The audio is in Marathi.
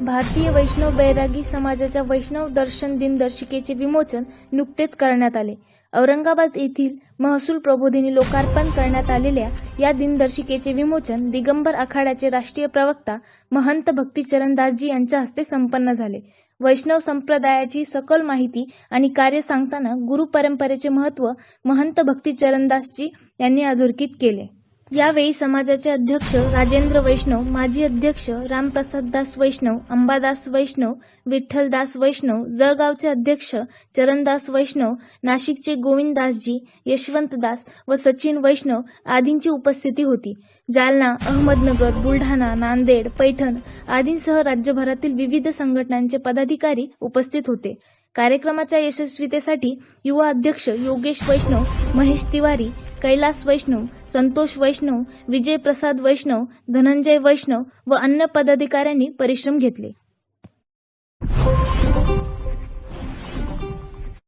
भारतीय वैष्णव बैरागी समाजाच्या वैष्णव दर्शन दिनदर्शिकेचे विमोचन नुकतेच करण्यात आले. औरंगाबाद येथील महसूल प्रबोधिनी लोकार्पण करण्यात आलेल्या या दिनदर्शिकेचे विमोचन दिगंबर आखाड्याचे राष्ट्रीय प्रवक्ता महंत भक्तीचरणदासजी यांच्या हस्ते संपन्न झाले. वैष्णव संप्रदायाची सकल माहिती आणि कार्य सांगताना गुरु परंपरेचे महत्त्व महंत भक्तीचरणदासजी यांनी अधोरेखित केले. यावेळी समाजाचे अध्यक्ष राजेंद्र वैष्णव माजी अध्यक्ष रामप्रसाद दास वैष्णव अंबादास वैष्णव विठ्ठलदास वैष्णव जळगावचे अध्यक्ष चरणदास वैष्णव नाशिकचे गोविंददासजी यशवंतदास व सचिन वैष्णव आदींची उपस्थिती होती. जालना अहमदनगर बुलढाणा नांदेड पैठण आदींसह राज्यभरातील विविध संघटनांचे पदाधिकारी उपस्थित होते. कार्यक्रमाच्या यशस्वीतेसाठी युवा अध्यक्ष योगेश वैष्णव महेश तिवारी कैलास वैष्णव संतोष वैष्णव विजय प्रसाद वैष्णव धनंजय वैष्णव व अन्य पदाधिकाऱ्यांनी परिश्रम घेतले.